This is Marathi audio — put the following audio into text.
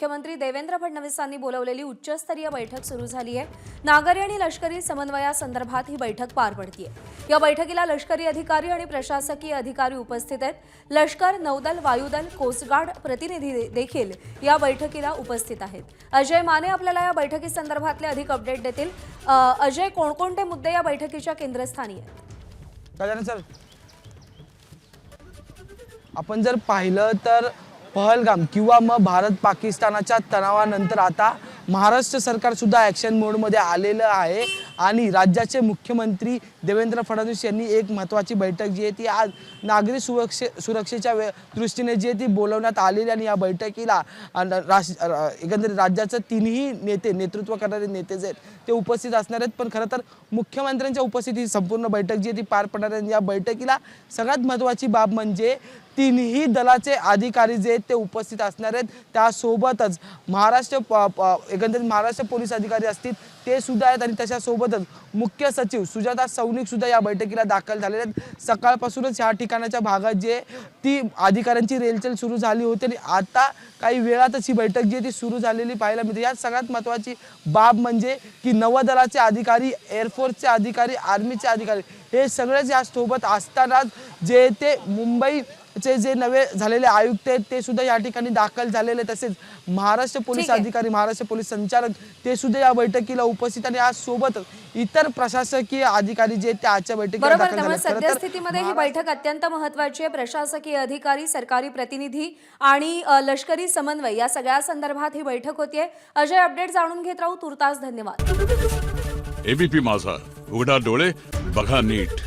मुख्यमंत्री देवेंद्र फडणवीसांनी बोलवलेली उच्चस्तरीय बैठक सुरू झाली आहे. नागरी आणि लष्करी समन्वयासंदर्भात ही बैठक पार पडतीये. या बैठकीला लष्करी अधिकारी आणि प्रशासकीय अधिकारी उपस्थित आहेत. लष्कर नौदल वायुदल कोस्टगार्ड प्रतिनिधी देखील या बैठकीला उपस्थित आहेत. अजय माने आपल्याला या बैठकीसंदर्भातले अधिक अपडेट देतील. अजय कोणकोणते मुद्दे या बैठकीच्या केंद्रस्थानी आहेत? आपण जर पाहिलं तर पहलगाम किंवा मग भारत पाकिस्तानाच्या तणावानंतर आता महाराष्ट्र सरकारसुद्धा ॲक्शन मोडमध्ये आलेलं आहे. आणि राज्याचे मुख्यमंत्री देवेंद्र फडणवीस यांनी एक महत्त्वाची बैठक जी आहे ती आज नागरी सुरक्षे सुरक्षेच्या वे दृष्टीने जी आहे ती बोलवण्यात आलेली आणि या बैठकीला राश एकंदरीत राज्याचं तिन्ही नेते नेतृत्व करणारे नेते जे आहेत ते उपस्थित असणार आहेत. पण खरं तर मुख्यमंत्र्यांच्या उपस्थितीत संपूर्ण बैठक जी आहे ती पार पडणार आहे. आणि या बैठकीला सगळ्यात महत्त्वाची बाब म्हणजे तिन्ही दलाचे अधिकारी जे आहेत ते उपस्थित असणार आहेत. त्यासोबतच महाराष्ट्र प- प- एकंदरीत महाराष्ट्र पोलीस अधिकारी असतील ते सुद्धा आहेत आणि त्याच्यासोबतच मुख्य सचिव सुजाता सौनिक सुद्धा या बैठकीला दाखल झालेले आहेत. सकाळपासूनच ह्या ठिकाणाच्या भागात जे ती अधिकाऱ्यांची रेलचेल सुरू झाली होती आणि आता काही वेळातच ही बैठक जी आहे ती सुरू झालेली पाहायला मिळते. यात सगळ्यात महत्त्वाची बाब म्हणजे की नवदलाचे अधिकारी एअरफोर्सचे अधिकारी आर्मीचे अधिकारी हे सगळेच या सोबत असतानाच जे ते मुंबई चे जे नवे झालेले आयुक्त आहेत ते सुद्धा या ठिकाणी दाखल झालेले. तसेच महाराष्ट्र पोलीस. अधिकारी महाराष्ट्र पोलीस संचालक ते सुद्धा या बैठकीला उपस्थित आणि आज सोबत इतर प्रशासकीय अधिकारी जे आहेत ते आजच्या बैठकीला दाखल झाले. सद्यस्थितीमध्ये ही बैठक अत्यंत महत्वाची आहे. प्रशासकीय अधिकारी सरकारी प्रतिनिधी आणि लष्करी समन्वय या सगळ्या संदर्भात ही बैठक होतीये. अजय अपडेट जाणून घेत राहू. तुर्तास धन्यवाद. एबीपी माझा. उघडा डोळे बघा नीट.